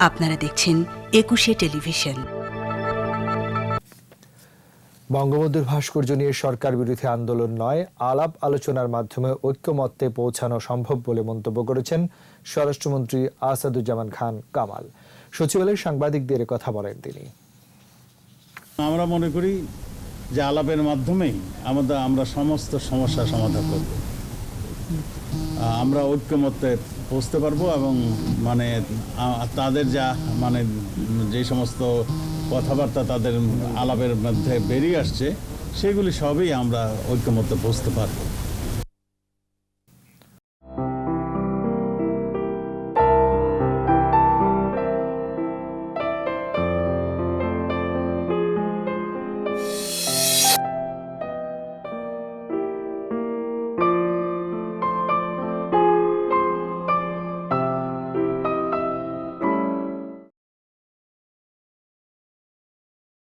আপনারা দেখছেন একুশে টেলিভিশন। বঙ্গবন্ধুর ভাস্কর্য নিয়ে সরকার বিরোধী আন্দোলন নয় আলাপ আলোচনার মাধ্যমে ঐক্যমত্যে পৌঁছানো সম্ভব বলে মন্তব্য করেছেন স্বরাষ্ট্রমন্ত্রী আসাদুজ্জামান খান কামাল। সচিবালয়ে সাংবাদিকদের এ কথা বলেন তিনি। আমরা মনে করি যে আলাপের মাধ্যমেই আমাদের আমরা সমস্ত সমস্যার সমাধান করব। আমরা ঐক্যমত্যে পৌঁছতে পারব এবং মানে তাদের যা মানে যে সমস্ত কথাবার্তা তাদের আলাপের মধ্যে বেরিয়ে আসছে, সেগুলি সবই আমরা ঐক্যমত্যে পৌঁছতে পারব।